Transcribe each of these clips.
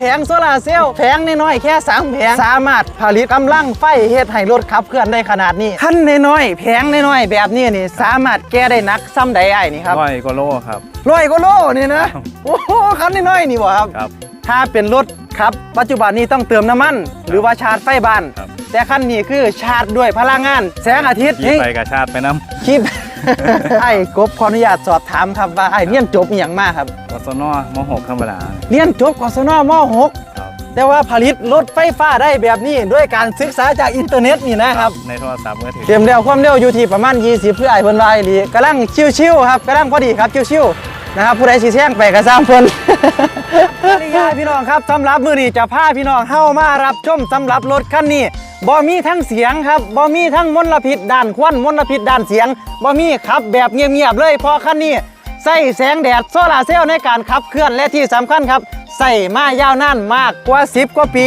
แผงโซลาร์เซลล์แผงน้อยๆแค่สามแผง สามารถผลิตกำลังไฟเฮ็ดให้รถขับเคลื่อนได้ขนาดนี้ขั้นน้อยๆแผงน้อยๆแบบนี้นี่สามารถแก้ได้หนักซ้ำใดไอ้นี่ครับร้อยกว่าโลครับร้อยกว่าโลนี่นะโอ้โหคันน้อยๆนี่บ่ครับครับถ้าเป็นรถครับปัจจุบันนี้ต้องเติมน้ำมัน หรือว่าชาร์จไฟบ้านครับแต่คันนี้คือชาร์จด้วยพลังงาน แสงอาทิตย์ขี่ไปกับชาติไปน้คลิป ไอ้กบขออนุญาตสอบถามครับว่าไอ้เรียนจบอหย่างมากครับำกสนมหกธรรมดาเรียนจบกศนม ครับ .6 แต่ว่าผลิตรถไฟฟ้าได้แบบนี้ด้วยการศึกษาจากอินเทอร์เน็ตนี่นะครับ ในโทรศัพท์มือถือ เตรียมเร็วความเร็วอยู่ที่ประมาณ 20 เพื่อไอ้เพิ่นวาอีหลีกำลังชิวๆครับกำลังพอดีครับชิวๆนะครับผู้ใดสิแซงไปก็สร้างเพิ่น นี่ยพี่น้องครับสำหรับมื้อนี้จะพาพี่น้องเข้ามารับชมสำหรับรถคันนี้ บ่มีทั้งเสียงครับบ่มีทั้งมลพิษด้านควันมลพิษด้านเสียงบ่มีขับแบบเงียบๆเลยเพราะคันนี้ใส่แสงแดดโซลาเซลล์ในการขับเคลื่อนและที่สำคัญครับใส่มายาวนานมากกว่า 10 กว่าปี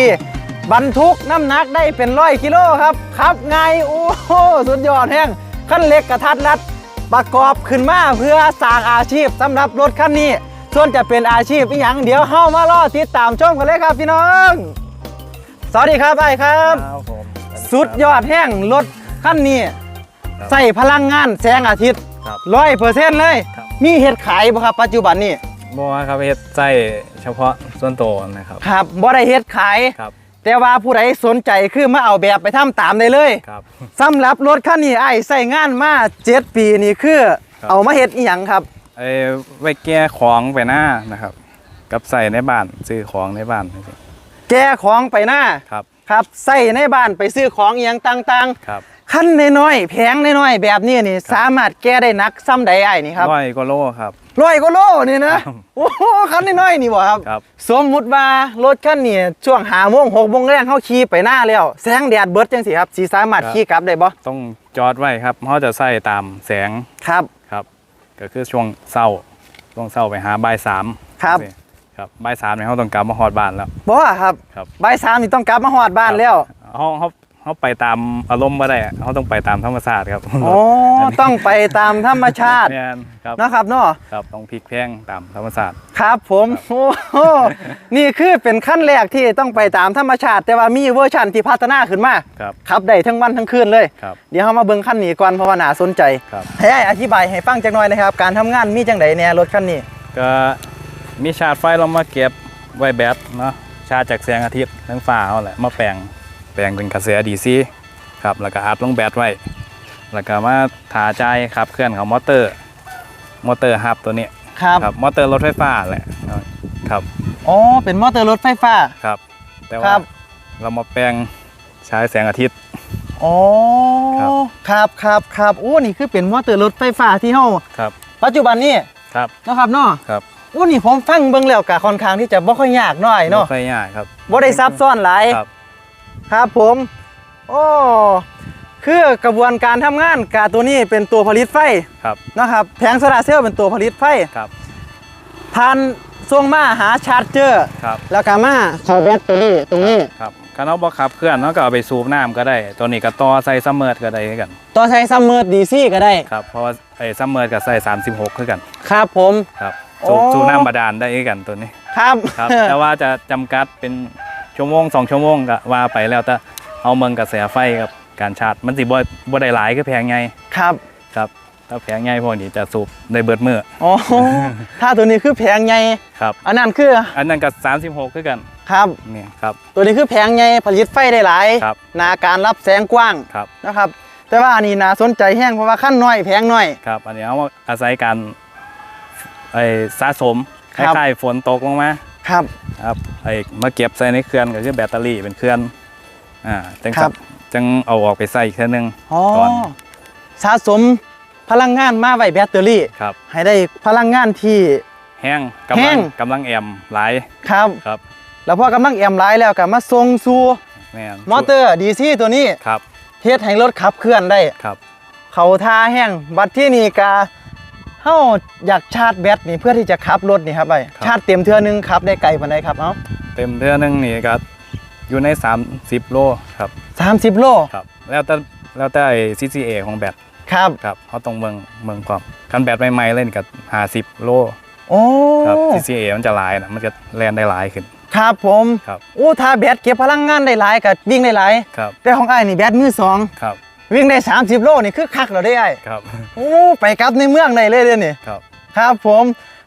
บรรทุกน้ำหนักได้เป็นร้อยกิโลครับขับไงายโอ้โหสุดยอดแห้งคันเล็กกระทัดรัด ประกอบขึ้นมาเพื่อสร้างอาชีพสำหรับรถคันนี้ ส่วนจะเป็นอาชีพอีหยังเดี๋ยวเข้ามารอติดตามชมกันเลยครับพี่น้อง สวัสดีครับไอ้ครับ ครับผม สุดยอดแห้งรถคันนี้ครับใส่พลังงานแสงอาทิตย์ครับร้อยเปอร์เซ็นต์เลย ครับ มีเห็ดขายบ่ครับปัจจุบันนี้บัวครับเฮ็ดไส้เฉพาะส่วนตัวนะครับ ครับบ่ได้เห็ดขาย ครับแต่ว่าผู้ใดสนใจคือมาเอาแบบไปทำตามได้เลยครับ สำหรับรถคันนี้ไอ้ายใส่งานมา7ปีนี่คือ ครับ เอามาเฮ็ดอีหยังครับ ไอ้ไว้แก้ของไปหน้านะครับ กับใส่ในบ้านซื้อของในบ้านนะครับแก้ของไปหน้าครับ ครับใส่ในบ้านไปซื้อของอหย่างต่างครับๆขั้นน้อยๆแพงน้อยๆแบบนี้นี่สามารถแก้ได้หนักซ้ำใดไอ้ายนี่ครับร้อยกว่าโลครับร้อยกว่าโลนี่นะครับโอ้โหขั้นน้อยๆนี่บ่ครับครับ สมมุติว่ารถคันนี้ช่วงหาโมงหกโมงแรงเขาขี่ไปหน้าแล้ว แสงแดดเบิดจังสิครับสีสามารถครับขี่กลับได้บ่ต้องจอดไว้ครับเพราะจะใส่ตามแสงครับครับ ก็คือช่วงเศร้าช่วงเศร้าไปหาบ่ายสามครับ ครับบ่ายสามเนี่ยเขาต้องกลับมาฮอดบ้านแล้ว บ่ว่าครับครับ บ่ายสามนี่ต้องกลับมาฮอดบ้านแล้ว เขาเขาเขาไปตามอารมณ์ไม่ได้อะเขาต้องไปตามธรรมชาติครับอ๋อ ต้องไปตามธรรมชาติเนี่ยครับนะครับเนาะ ครับต้องพลิกแพงตามธรรมชาติ ครับผมโอ้โหนี่คือเป็นขั้นแรกที่ต้องไปตามธรรมชาติ แต่ว่ามีเวอร์ชันที่พัฒนาขึ้นมาครับขับได้ทั้งวันทั้งคืนเลย ครับ เดี๋ยวเรามาเบิ่งขั้นนี้ก่อนเพราะว่าน่าสนใจครับ ให้อ้ายอธิบายให้ฟังจักหน่อยนะครับ การทำงานมีจังไดแน่รถคันนี้ ก็ มีชาร์จไฟเรามาเก็บไว้แบตเนาะชาร์จจากแสงอาทิตย์ทั้งฟ้าเขาแหละมาแปลงแปลงเป็นกระแสดีซีครับแล้วก็อัดลงแบตไว้ แล้วก็มาถาใจายขับเคลื่อนของมอเตอร์ มอเตอร์ฮับตัวนี้ครับครับมอเตอร์รถไฟฟ้าแหละครับอ๋อเป็นมอเตอร์รถไฟฟ้าครับ แต่คว่ารับเรามาแปลงใช้แสงอาทิตย์อ๋อครับครับครับครับโอ้นี่คือเป็นมอเตอร์รถไฟฟ้าที่เฮาครับ ปัจจุบันนี้ครับเนาะครับเนาะครับ โอ้นี่ผมฟังเบิ่งแล้วก็ค่อนข้างที่จะบ่ค่อยยากหน่อยเนาะบ่ค่อยยากครับบ่ได้ซับซ้อนหลายครับ ครับผมโอ้คือกระบวนการทำงานกาตัวนี้เป็นตัวผลิตไฟครับนะครับแผงโซลาร์เซลล์เป็นตัวผลิตไฟครับผ่านส่งมาหาชาร์จเจอร์ครับแล้วก็มาเข้าแบตเตอรี่ตรงนี้ครับคันเอาบ่ขับเคลื่อนเนาะก็เอาไปสูบน้ำก็ได้ ตัวนี้ก็ต่อใส่ซัมเมอร์ก็ได้คือกันต่อใช้ซัมเมอร์ดีซีก็ได้ครับเพราะว่าไอ้ซัมเมอร์ก็ใส่36คือกัน ครับผมครับ โอ้สูบสูบน้ำบาดาลได้คือกันตัวนี้ครับครับ แต่ว่าจะจำกัดเป็นชั่วโมงสองชั่วโมงก็ว่าไปแล้วแต่เอาเมืองกระแสไฟกับการชาร์จมันสิบ่บ่ได้หลายคือแพงไงครับครับถ้าแพงไงพวกนี้จะสูบได้เบิดมืออ๋อถ้าตัวนี้คือแผงใหญ่ครับ อันนั้นคืออันนั้นก็36คือกันครับนี่ครับ ตัวนี้คือแผงใหญ่ผลิตไฟได้หลายครับ หนาการรับแสงกว้างครับนะครับ แต่ว่าอันนี้น่าสนใจแห้งเพราะว่าขั้นน้อยแผงน้อย ครับ อันนี้เอามาอาศัยการ ไอ้สะสมคครับ ล้ายๆฝนตกลงมาครับ ครับไอ้มาเก็บใส่ในเครื่องก็คือแบตเตอรี่เป็นเครื่องอ่าจังครับจังเอาออกไปใส่อีกเท่านึง อ๋อก่อน สะสมพลังงานมาไว้แบตเตอรี่ ครับ ให้ได้พลังงานที่ แห้งแห้กำลัง งกำลังแอมหลายครับ ครับแล้วพอกำลังแอมไลน์แล้วก็มาส่งสู่แม่นมอเตอร์ดีซีตัวนี้ครับเฮ็ดให้รถขับเคลื่อนได้ ครับ เขาท่าแห้งบัดที่นี่กา เฮาอยากชาร์จแบตนี่เพื่อที่จะขับรถนี่ครับไอ้ชาร์จเต็มเทื่อนึงขับได้ไกลปานใดครับเอ้าเต็มเท่านึงนี่ก็อยู่ใน 30 โลครับ 30 โลครับแล้วแต่แล้วแต่ไอ้ CCA ของแบตครับครับเขาต้องเมืองเมืองความคันแบตใหม่ๆเล่นกับ 50 โลโอ้ครับ CCA มันจะหลายนะมันจะแล่นได้หลายขึ้นครับผมครับโอ้ถ้าแบตเก็บพลังงานได้หลายก็วิ่งได้หลายครับแต่ของไอ้ายนี่แบตมือสองครับ วิ่งได้ 30 โลนี่คือคักเราได้ไอ้ายครับโอ้ไปกลับในเมืองได้เลยเด้อนี่ครับ ครับผม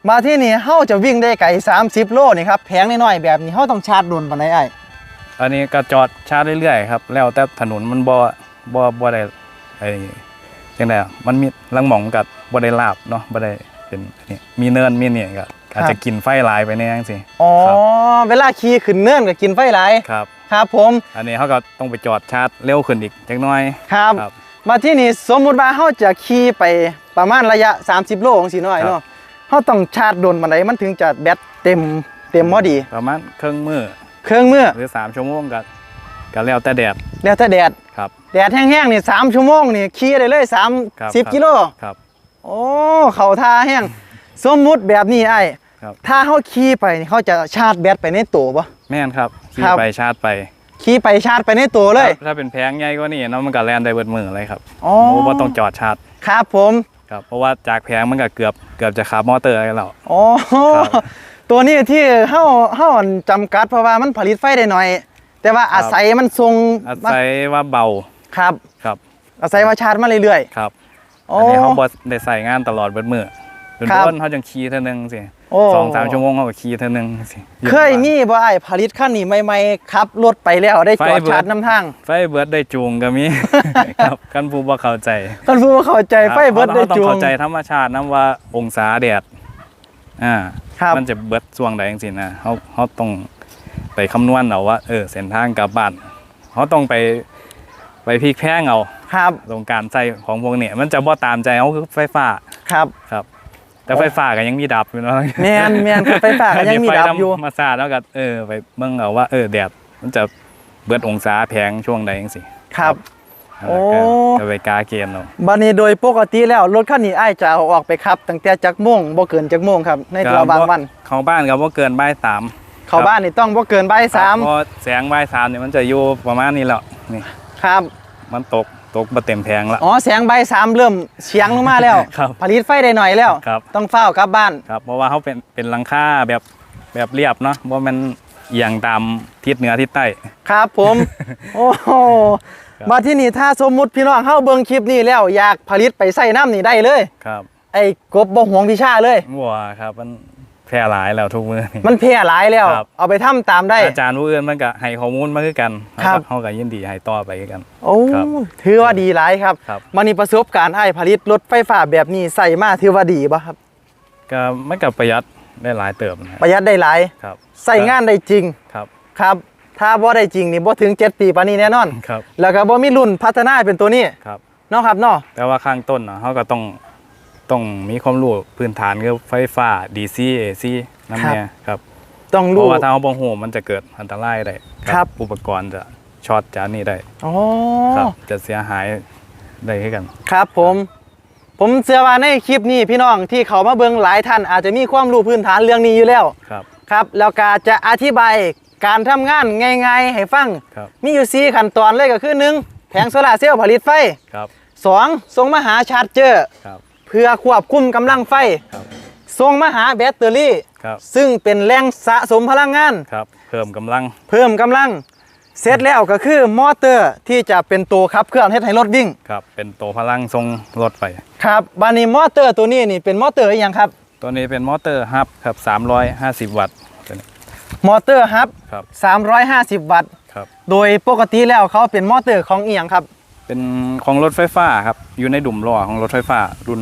มาที่นี่เฮาจะวิ่งได้ไกล30 โลนี่ครับแผงน้อยๆแบบนี้เฮาต้องชาร์จโดนปานใดไอ้ายอันนี้ก็จอดชาร์จเรื่อยๆครับแล้วแต่ถนนมันบ่บ่บ่ได้ไอ้จังได๋อะมันมีลังหม่องกับบ่ได้ลาบเนาะบ่ได้เป็นอันนี้มีเนินมีเนี่ยก็อาจจะกินไฟหลายไปแน่จังซี่อ๋อครับเวลาขี่ขึ้นเนินก็กินไฟหลายครับ ครับผม อันนี้เขาก็ต้องไปจอดชาร์จเร็วขึ้นอีกจักหน่อยครับครับ มาที่นี่สมมุติว่าเฮาจะขี่ไปประมาณระยะ 30 โลของสิเนาะไอ้ครับเนาะเฮาต้องชาร์จโดนปานใดมันถึงจะแบตเต็มเต็มพอดี ประมาณครึ่งมื้อเครื่องมือหรือ 3 ชั่วโมงก็ก็แล้วแต่แดดแล้วถ้าแดดครับแดดแห้งๆนี่3ชั่วโมงนี่ขี่ได้เลยครับ30กิโลครับโอ้เขาท่าแห้งสมมุติแบบนี้ไอ้ครับถ้าเขาขี่ไปนี่เขาจะชาร์จแบตไปในตัวปะแม่นครับ ขี่ครับ ไปชาร์จไปขี่ไปชาร์จไปในตัวเลย ถ้าถ้าเป็นแพงใหญ่กว่านี้เนาะมันก็แล่นได้เบิดมือเลยครับอ๋อโอ้บ่ต้องจอดชาร์จครับผมครับเพราะว่าจากแพงมันก็เกือบเกือบจะขับมอเตอร์ได้แล้ว อ๋อครับ ตัวนี้ที่เฮาเฮาจำกัดเพราะว่ามันผลิตไฟได้หน่อย แต่ว่าครับอาศัยมันทรงอาศัยว่าเบาครับ ครับอาศัยว่าชาร์จมาเรื่อยครับๆโอ้อันนี้เขาบ่ได้ใส่งานตลอดเบิดมือจนครับ ต้นเขาจังขี่เท่านึงสิ โอ้ สองสามชั่วโมงเขาก็ขี่เท่านึงสิเคยมีบ่ไอ้ผลิตคันนี้ใหม่ๆขับรถไปแล้วได้จอดไฟเบิดชาร์จน้ำทางไฟเบิดได้จูงก็มี ครับกันผู้บ่เข้าใจท่านผู้ว่าเข้าใจไฟเบิดได้ราต้องจูงเข้าใจธรรมชาตินะว่าองศาแดดอ่าครับ มันจะเบิดช่วงใดจังซี่นะเขาเขาต้องไปคำนวณเอาว่าเออเส้นทางกลับบ้านเขาต้องไปไปพลิกแพงเอาครับตรงการใส่ของพวกเนี่ยมันจะบ่ตามใจเขาคือไฟฟ้าครับ ครับ แต่ไฟฟ้าก็ยังมีดับอยู่เนาะแมนแมนไฟฟ้าก็ยังมีดับอยู่มาซาแล้วก็เออไปเบิ่งเอาว่าเออแดดมันจะเบิดองศาแพงช่วงใดจังซี่ครับโอ้แล้วก็ก็ไปกาเกณฑ์เอาบันนี้โดยปกติแล้วรถคันนี้อ้ายจะเอาออกไปขับ ตั้งแต่จักโมงบ่เกินจักโมงครับ ในระหว่างวัน เข้าบ้านก็บ่เกินบ่ายสามเข้าบ้านนี่ต้องบ่เกินบ่ายสามเพราะแสงบ่ายสามเนี่ยมันจะอยู่ประมาณนี้แล้วนี่ครับ มันตก ตกบ่เต็มแพงละ อ๋อแสงบ่ายสามเริ่มเฉียงลงมาแล้วครับผลิตไฟได้หน่อยแล้ว ครับ ต้องเฝ้ากลับบ้าน ครับ เพราะว่าเขาเป็นเป็นหลังคาแบบแบบเรียบเนาะบ่แมันเอียงตามทิศเหนือทิศใต้ ครับผม โอ้โหครับมาที่นี่ถ้าสมมุติพี่น้องเฮาเบิ่งคลิปนี้แล้ว อยากผลิตไปใส่น้ำนี่ได้เลย ครับ ไอ้กบบ่หวงวิชาเลยวัวครับมัน แพร่หลายแล้วทุกมือนี่ มันแพร่หลายแล้ว ครับ เอาไปทำตามได้ อาจารย์ผู้อื่นมันก็ให้ข้อมูลมาคือกันครับเขาก็ยินดีให้ต่อไปคือกัน โอ้ครับถือว่าดีหลายครับครับ มันนี่ประสบการณ์ไอ้ายผลิตรถไฟฟ้าแบบนี้ใส่มาถือว่าดีป่ะครับก็มันก็ประหยัดได้หลายเติบนะประหยัดได้หลายครับใส่งานได้จริงครับครับ ถ้าบ่ได้จริงนี่บ่ถึง 7 ปีปานนี้แน่นอน ครับแล้วก็บ่มีรุ่นพัฒนาเป็นตัวนี้ครับ เนาะครับเนาะแต่ว่าข้างต้นเนาะเขาก็ต้อง ต้องมีความรู้พื้นฐานคือไฟฟ้า DC AC นั่นเนี่ยครับต้องเพรู้ ราะว่าถ้าเขาบ่ฮู้มันจะเกิดอันตรายได้กัครับ อุปกรณ์จะช็อตจะนี่ได้อ๋อ ครับ จะเสียหายได้คือกัน ครับผม ผมเชื่อว่าในคลิปนี้พี่น้องที่เขามาเบิ่งหลายท่านอาจจะมีความรู้พื้นฐานเรื่องนี้อยู่แล้ว ครับ ครับแล้วก็จะอธิบายการทำงานง่ายๆให้ฟัง ครับ มีอยู่สี่ขั้นตอนเลยก็คือหนึ่งแผงโซลาร์เซลล์ผลิตไฟ ครับสองส่งมาหาชาร์จเจอร์ ครับ เพื่อควบคุมกำลังไฟครับส่งมาหาแบตเตอรี่ ครับซึ่งเป็นแรงสะสมพลังงาน ครับเพิ่มกำลังเพิ่มกำลัง เสร็จแล้วก็คือมอเตอร์ที่จะเป็นตัวขับเคลื่อนให้ให้รถวิ่งครับเป็นตัวพลังทรงรถไปครับบานี้มอเตอร์ตัวนี้นี่เป็นมอเตอร์อหย่างครับ ตัวนี้เป็นมอเตอร์ฮับครับ350 วัตต์ตัวนี้มอเตอร์ฮับครับ350 วัตต์ ครับโดยปกติแล้วเขาเป็นมอเตอร์ของอีหยังครับ เป็นของรถไฟฟ้าครับ อยู่ในดุ่มล้อของรถไฟฟ้า รุ่น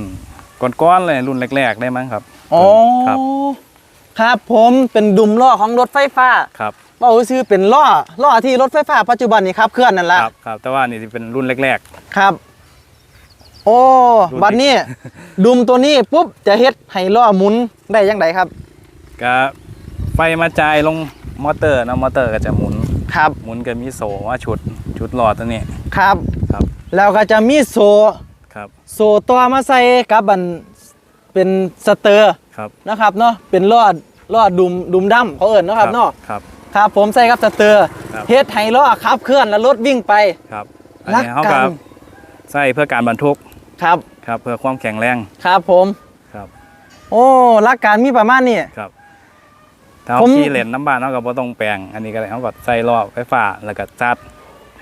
ก้อนๆเลยรุ่นแรกๆได้มั้งครับอ๋อครับ ครับผมเป็นดุมล้อของรถไฟฟ้าครับว่าซื้อเป็นล้อล้อที่รถไฟฟ้าปัจจุบันนี้ครับเคลื่อนนั่นแหละครับครับ แต่ว่านี่สิเป็นรุ่นแรกครับ โอ้รุ่นบัดนี้ดุมตัวนี้ปุ๊บจะเฮ็ดให้ล้อหมุนได้ยังไงครับๆก็ไฟมาจ่ายลงมอเตอร์นะมอเตอร์ก็จะหมุนครับหมุนก็มีโซ่ว่าชุด ชุดล้อตัวนี้ ครับครับ แล้วก็จะมีโซครับ โซตัวมาใส่กับบันเป็นสเตอร์ครับนะครับเนาะเป็นล้อล้อดุมดุมดำเขาเอิญนาะครับเนาะครับครับผมใส่กับสเตอร์ครับเฮ็ดให้ล้อขับเคลื่อนแล้วรถวิ่งไปครับอันรักนี้เขากัก็นใส่เพื่อการบรรทุกครับครับ เพื่อความแข็งแรงครับผมครับ โอ้หลักการมีประมาณนี้ครับถ้าเอาผมขี่เล่นน้ำบ้านเฮาก็บ่ต้องแปลงอันนี้ก็ได้เฮาก็ใส่ล้อไฟฟ้าแล้วก็จัด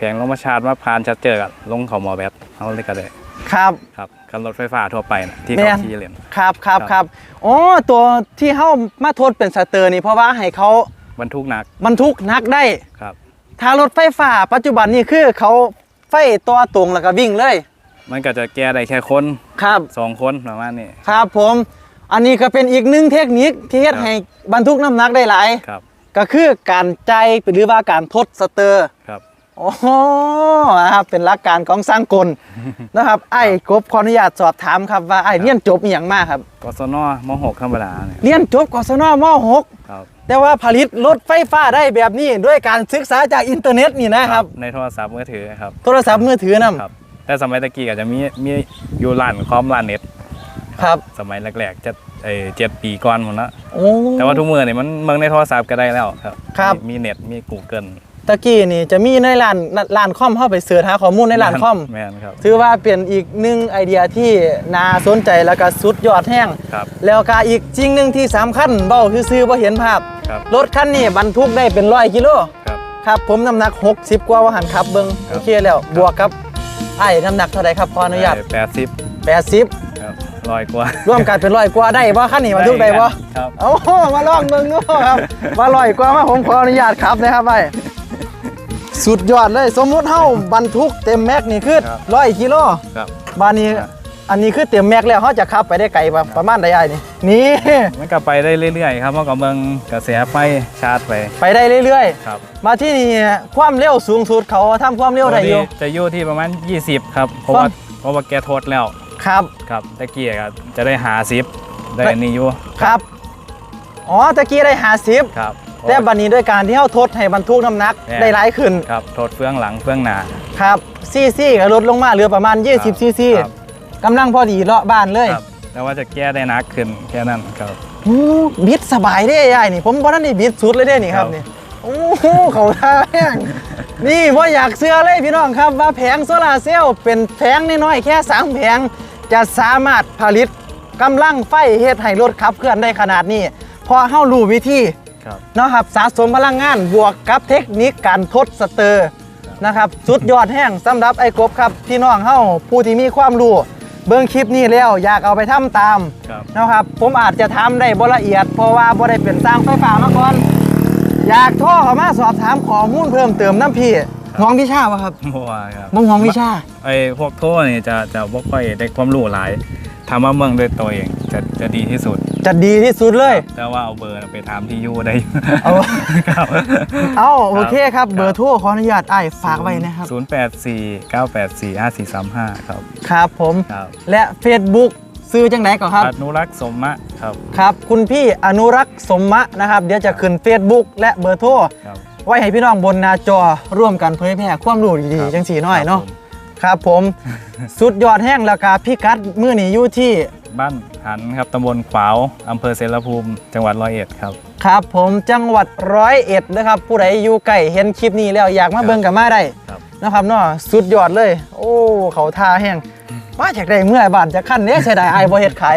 แผงลงมาชาร์จมาผ่านชาร์จเจอร์ก็ลงเข้าหม้อแบตเฮาเลยก็ได้ครับครับกับรถไฟฟ้าทั่วไปนะที่แม่เขานขี่เล่นครับครับครับครับอ๋อตัวที่เฮ้ามาทดเป็นสเตอร์นี่เพราะว่าให้เขาบรรทุกหนักบรรทุกหนักได้ครับถ้ารถไฟฟ้าปัจจุบันนี่คือเขาไฟตัวตรงแล้วก็วิ่งเลย มันก็จะแก้ได้แค่คนครับสองคนประมาณนี้ครับผมอันนี้ก็เป็นอีกหนึ่งเทคนิคที่เฮ็ดครับให้บรรทุกน้ำหนักได้หลายครับก็คือการใจหรือว่าการทดสเตอร์ครับ โอ้โหนะครับเป็นหลักการของสร้างกลนะครับ ไอ้กบขออนุญาตสอบถามครับว่าไอ้เรียนจบอหย่างมากครับกศนม .6 ธรรมดาเนี่ยเรียนจบกศนมครับ .6 แต่ว่าผลิตรถไฟฟ้าได้แบบนี้ด้วยการศึกษาจากอินเทอร์เน็ตนี่นะครับ ในโทรศัพท์มือถือครับโทรศัพท์มือถือนำครับแต่สมัยตะกี้ก็จะมีมีอยู่ร้านคอมร้านเน็ตครับสมัยแรกๆจะเออเจ็ดปีก่อนหมดละโอ้แต่ว่าทุกมือนี่มันเมืองในโทรศัพท์ก็ได้แล้วครับครับมีมีเน็ตมี Google ตะกี้นี่จะมีในร้านร้านคอมเข้าไปเสิร์ชหาข้อมูลในร้านคอมแม่นครับถือว่าเป็นอีกหนึ่งไอเดียที่น่าสนใจแล้วก็สุดยอดแห้งครับแล้วก็อีกสิ่งหนึ่งที่สำคัญเบ้าคือซื้อบ่เห็นภาพครับรถคันนี้บรรทุกได้เป็นร้อยกิโลครับครับผมน้ำหนัก 60 กว่าว่าหันขับเบิงครับโอเคแล้วบวกครับไอ้น้ำหนักเท่าไหร่ครับขออนุญาตแปดสิบ80ครับร้อยกว่าร่วมกันเป็นร้อยกว่าได้บ่คันนี้บรรทุกได้บ่ครับโอ้โหมาลองเบิ่งดูครับมาร้อยกว่ามาผมขออนุญาตครับนะครับไป สุดยอดเลย สมมุติเฮาบรรทุกเต็มแม็กนี่คือครับร้อยกิโลครับ บานนี้ครับอันนี้คือเต็มแม็กแล้วเขาจะขับไปได้ไกลประประมาณใดไอ้นี่นี่มันก็ไปได้เรื่อยๆครับเพราะกับเมืองกระแสไฟชาร์จไป ไปได้เรื่อยครับๆมาที่นี่ความเร็วสูงสุดเขาทำความเร็วได้อยู่จะอยู่ที่ประมาณ 20 ครับเพราะความว่าเพราะว่าแกโทษแล้วครับครับตะกี้ก็จะได้หาซิปได้อันนี้อยู่ครับอ๋อตะกี้ได้หาสิบครับ แต่บันนี้ด้วยการที่เขาทดให้บรรทุกน้ำหนักแน่ ได้หลายขึ้นครับโทษเฟืองหลังเฟืองหนา ครับซีซีก็ลดลงมาเหลือประมาณ20ซีซีครับ กำลังพอดีเลาะบ้านเลยครับแต่ว่าจะแก้ได้หนักขึ้นแค่นั้นครับอู้บิดสบายได้ยายนี่ผมบ่ทันได้บิดสุดเลยเด้นี่ครับครับ นี่โอ้โหเขาท่าแห้งนี่ว่าอยากเสื้อเลยพี่น้องครับว่าแผงโซลาร์เซลล์เป็นแผงน้อยๆแค่สามแผงจะสามารถผลิตกำลังไฟเฮ็ดให้รถขับเคลื่อนได้ขนาดนี้เพอเฮารู้วิธีครับ เนาะครับสะสมพลังงานบวกกับเทคนิคการทดสเตอร์นะครับสุดยอดแห้งสำหรับไอ้กบครับพี่น้องเฮาผู้ที่มีความรู้เบิ่งคลิปนี้แล้วอยากเอาไปทำตามครับนะครับ ผมอาจจะทำได้บ่ละเอียด เพราะว่าบ่ได้เป็นสร้างไฟฟ้ามาก่อนอยากโทรเข้ามาสอบถามข้อมูลเพิ่มเติมน้ำพี่น้องวิชาวะครับบัวครับมองน้องวิชาไอ้พวกโทษนี่จะจะบ่ค่อยได้ความรู้หลาย ทำมาเมืองด้วยตัวเองจะจะดีที่สุด จะดีที่สุดเลย แต่ว่าเอาเบอร์ไปถามที่อยู่ได้เอา ครับ เอาโอเคครับเบอร์โทรขออนุญาตไอ้ายฝากไว้นะครับศูนย์แปดสี่เก้าแปดสี่ห้าสี่สามห้าครับ ครับผม ครับ และ Facebook ซื้อจังไหนก่อนครับ อนุรักษ์สมมะครับ ครับ คุณพี่อนุรักษ์สมมะนะครับ เดี๋ยวจะขึ้น Facebook และเบอร์โทรครับ ไว้ให้พี่น้องบนหน้าจอร่วมกันเผยแพร่ความรู้ดีครับๆจังสีน้อยเนาะ ครับผม ครับผมสุดยอดแห้งราคาพิกัดมื้อนี้อยู่ที่บ้านหันครับตำบลขวาวอำเภอเสรภูมิ จังหวัดร้อยเอ็ดครับ ครับผมจังหวัดร้อยเอ็ดนะครับ ผู้ใดอยู่ใกล้เห็นคลิปนี้แล้วอยากมาเบิ่งกับมาได้ครับนะครับเนาะสุดยอดเลย โอ้เขาทาแห้งมาจากได้เมื่อยบ้านจากขั้นเนี้ยเสียดายไอ้ายบ่เฮ็ดขาย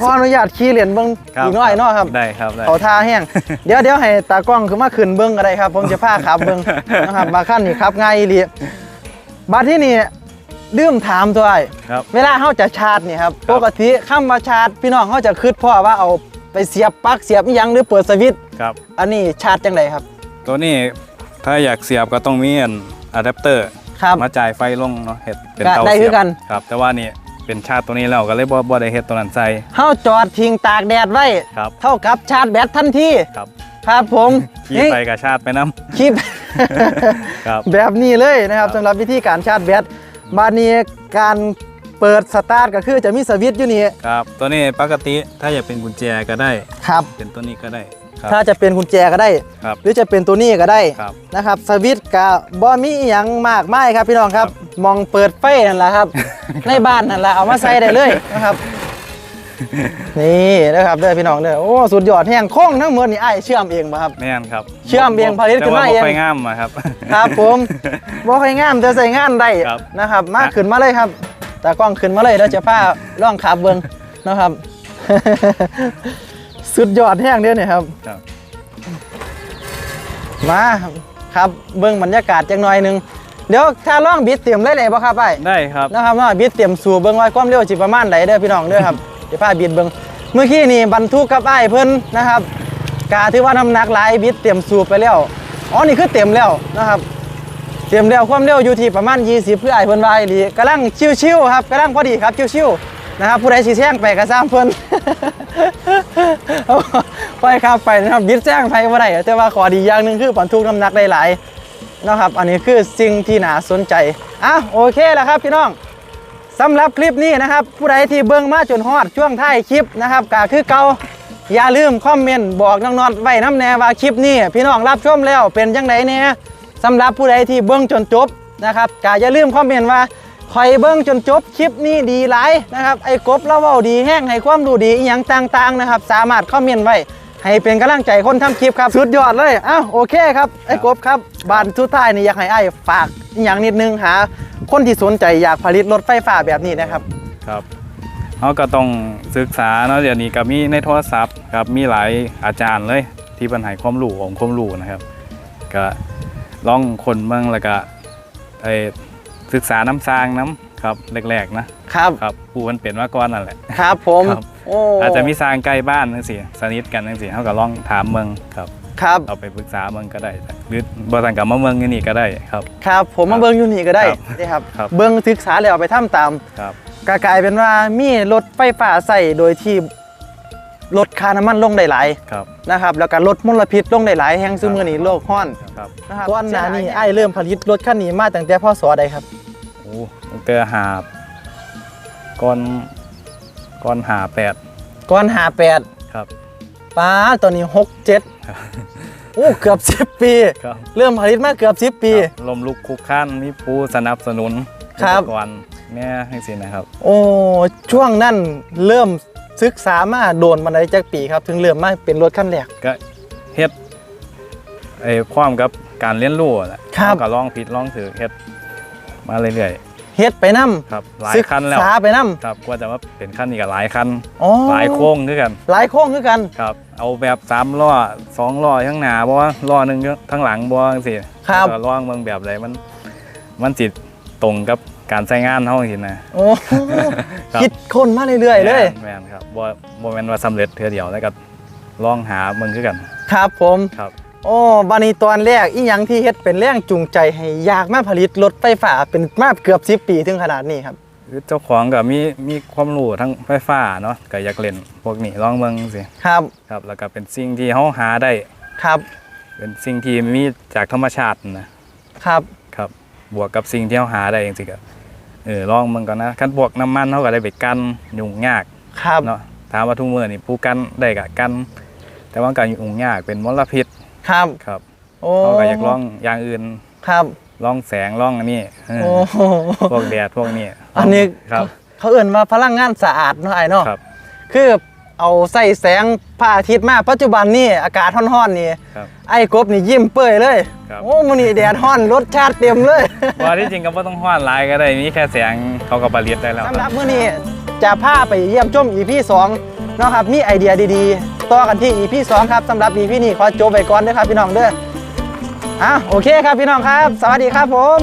ขออนุญาตขี่เหรียญเบิ่งอีกหน่อยเนาะครับได้ครับได้เขาทาแห้งเดี๋ยวเดี๋ยวให้ตากล้องคือมาขึ้นเบิ้งก็ได้ครับ ผมจะพาขับเบิ้งนะครับมาขั้นนี่ครับง่ายอีหลี บัดที่นี่ลืมถามตัวไอ้ครับ เวลาเขาจะชาร์จนี่ครับครับปกติข้ามมาชาร์จพี่น้องเขาจะคิดพ่อว่าเอาไปเสียบปลั๊กเสียบอิหยังหรือเปิดสวิตช์ครับ อันนี้ชาร์จจังไดครับ ตัวนี้ถ้าอยากเสียบก็ต้องมีอันอะแดปเตอร์ครับ มาจ่ายไฟลงเนาะเฮ็ดเป็นก็เตาได้คืเสีอยบกัน ครับ แต่ว่านี่เป็นชาติตัวนี้แล้วก็เลยบ่บ่ได้เฮ็ดตัวนั้นใส่เขาจอดทิ้งตากแดดไว้ ครับเท่ากับชาร์จแบตทันทีครับ ครับผมขี่นี่ไปกับชาติไปน้คลิปำ ครับแบบนี้เลยนะครับครับสำหรับวิธีการชาร์จแบตมานี้การเปิดสตาร์ทก็คือจะมีสวิตช์อยู่นี่ครับตัวนี้ปกติถ้าอยากเป็นกุญแจก็ได้ครับเป็นตัวนี้ก็ได้ครับถ้าจะเป็นกุญแจก็ได้ครับหรือจะเป็นตัวนี้ก็ได้ครับนะครับสวิตช์กับ่มีอหยังมากมายครับพี่น้องครับ มองเปิดไฟนั่นแหละครับ ในบ้านนั่นแหละเอามาใส่ได้เลยนะครับ นี่นะครับเด้อพี่น้องเด้อโอ้สุดยอดแห้งโค้งทั้งหมดนี่ไอ้ายเชื่อมเองป่ะครับแม่นครับเชื่อมเองผลิตขึ้นมาเอง แต่ว่บ่ค่อยงามอะครับ ครับผมบ่ค่อยงามแต่ใส่งานได้ครับ นะครับ มาขึ้นมาเลยครับตากล้องขึ้นมาเลยแล้วจะพาล่องขับเบิ้งนะครับ สุดยอดแห้งเด้อเนี่ยครับ ครับมาครับเบิ่งบรรยากาศจังหน่อยหนึงเดี๋ยวถ้าล่องบิดเตรียมได้เลยบ่ครับไอ้ได้ครับ นะครับว่าบิดเตรียมสู่เบิ่งว่าความเร็วสิประมาณใดเด้อพี่น้องเด้อครับ เดี๋ยวพาบิดเบิงเมื่อกี้นี่บรรทุกกับไอ้ายเพิ่นนะครับกาถือว่าน้ำหนักหลายบิดเตรียมสู่ไปแล้วอ๋อนี่คือเต็มแล้วนะครับ เตรียมแล้วความเร็วอยู่ที่ประมาณ 20 เพื่อไอ้เพิ่นว่าอีหลีกำลังชิวๆครับกำลังพอดีครับชิวๆนะครับผู้ใดสิแซงไปก็ซ้ำเพิ่นปล่อยขับไปนะครับบิดแซงไปบ่ได้แต่ว่าขอดีอย่างหนึ่งคือบรรทุกน้ำหนักได้หลายนะครับ อันนี้คือสิ่งที่น่าสนใจอะโอเคแล้วครับพี่น้อง สำหรับคลิปนี้นะครับ ผู้ใดที่เบิ่งมาจนฮอดช่วงท้ายคลิปนะครับก็คือเก่าอย่าลืมคอมเมนต์บอกน้องๆไว้น้ำแน่ว่าคลิปนี้ พี่น้องรับชมแล้วเป็นจังไดแน่สำหรับผู้ใดที่เบิ่งจนจบนะครับก็อย่าลืมคอมเมนต์ว่าคอยเบิ่งจนจบคลิปนี้ดีหลายนะครับไอ้กบเล่าเว้าดีแห้งให้ความรู้ดีอหยังต่างๆนะครับ สามารถคอมเมนต์ไว้ให้เป็นกำลังใจคนทำคลิปครับ สุดยอดเลยอ้าวโอเคครับไอ้กบครับบานสุดท้ายนี่อยากให้ไอ้ฝากอหย่างนิดนึงหา คนที่สนใจอยากผลิตรถไฟฟ้าแบบนี้นะครับครับเขาก็ต้องศึกษาเนาะเดี๋ยวนี้ก็มีในโทรศัพท์ครับมีหลายอาจารย์เลยที่บรรหายความรู้ของความรู้นะครับ ก็ลองคนเมืองแล้วก็ไอศึกษาน้ำสร้างน้ำครับแรกๆนะครับครับผู้มันเป็นมาก่อนนั่นแหละครับผมครับโอ้อาจจะมีสร้างใกล้บ้านนั่นสิสนิทกันนั่นสิเขาก็ลองถามเมืองครับ ครับเอาไปปรึกษาเมืองก็ได้ หรือบริษัทกับมาเมืองอยู่นี่ก็ได้ครับ ครับ ผมมาเบิ้งอยู่นี่ก็ได้ครับนี่ครับครับ เบิ้งศึกษาแล้วเอาไปทำตามครับก็กลายเป็นว่ามีรถไฟฟ้าใส่โดยที่ลดค่าน้ำมันลงได้หลายครับนะครับแล้วก็ลดมลพิษลงได้หลายแห่งซึ่งมือนี้โลกร้อนครับนะครับก่อนหน้านี้ไอ้ายเริ่มผลิตรถคันนี้มาตั้งแต่พศใดครับโอ้ตั้งแต่หาบก้อนก้อนหาแปดก่อนหาแปดครับ ป้าตอนนี้หกเจ็ดโอ้เกือบสิบปี ครับ เริ่มผลิตมาเกือบสิบปี ครับลมลุกคุกค้านมีผู้สนับสนุนครับ อุปกรณ์แม่ให้สินะครับ โอ้ช่วงนั้นเริ่มศึกษามาโดนมาได้จักปีครับ ถึงเริ่มมาเป็นรถคันแรก ก็เฮ็ดไอ้ความกับการเรียนรู้แหละครับ เราก็ลองผิดลองถือเฮ็ดมาเรื่อย เฮ็ดไปนํๆครับหลายศึกคันแล้วษาไปนํครับกว่าจะมาเป็นคันนี้ก็หลายคันอ๋อหลายโค้งด้วยกัน หลายโค้งคือกันครับเอาแบบสามล้อสองล้อข้างหน้าบ่ว่าล้อหนึ่งข้างหลังบ่จังซี่ครับแล้วก็ลองเมืองแบบใดมัน มันสิตรงกับการใช้งานเฮาจังซี่นะโอ้ครับคิดคนมาเรื่อยๆเลยแม่นครับบ่บ่แม่นว่าสำเร็จเทื่อเดียวแล้วก็ลองหาเมืองคือกัน ครับผมครับ โอ้บานี้ตอนแรกอีหยังที่เฮ็ดเป็นแรงจูงใจให้อยากมาผลิตรถไฟฟ้าเป็นมาเกือบ10ปีถึงขนาดนี้ครับคือเจ้าของก็มีมีความรู้ทั้งไฟฟ้าเนาะก็อยากเล่นพวกนี้ลองเบิ่งสิครับครับ แล้วก็เป็นสิ่งที่เฮาหาได้ครับ เป็นสิ่งที่มีจากธรรมชาตินะครับครับบวกกับสิ่งที่เฮาหาได้จังซี่ก็เออลองเบิ่งก่อนนะคันบวกน้ำมันเฮาก็ได้ไปกันยุ่งยากครับเนาะถามว่าทุกมื้อนี่ผู้กันได้ก็กัน แต่ว่าก็ยุ่งยากเป็นมลพิษ ครับ ครับโอ้เขาก็อยากลองอย่างอื่นครับลองแสงลองอันนี้เออโอ้พวกแดดพวกนี้อันนี้ครับ เขาเอิ่นว่าพลังงานสะอาดเนาะไอ้เนาะครับ คือเอาใส่แสงพระอาทิตย์มาปัจจุบันนี่อากาศร้อนๆนี่ครับไอ้กบนี่ยิ้มเปื่อยเลยครับโอ้มันนี่แดดร้อนรสชาติเต็มเลยว่าที่จริงก็บ่ต้องฮ้อนหลายก็ได้มีแค่แสงเขาก็ผลิตได้แล้วสำหรับมื้อนี้จะพาไปเยี่ยมชม EP 2เนาะครับมีไอเดียดีๆ ต่อกันที่ EP 2ครับสำหรับ EP นี้ขอจบไปก่อนด้วยครับพี่น้องเด้ออะโอเคครับพี่น้องครับ สวัสดีครับผม